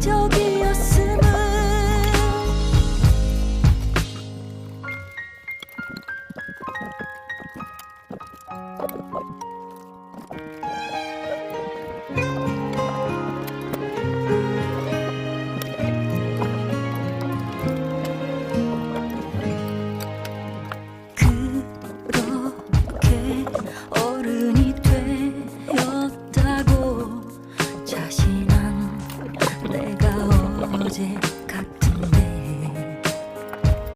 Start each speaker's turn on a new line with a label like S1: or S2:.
S1: 감정적이었음을 music.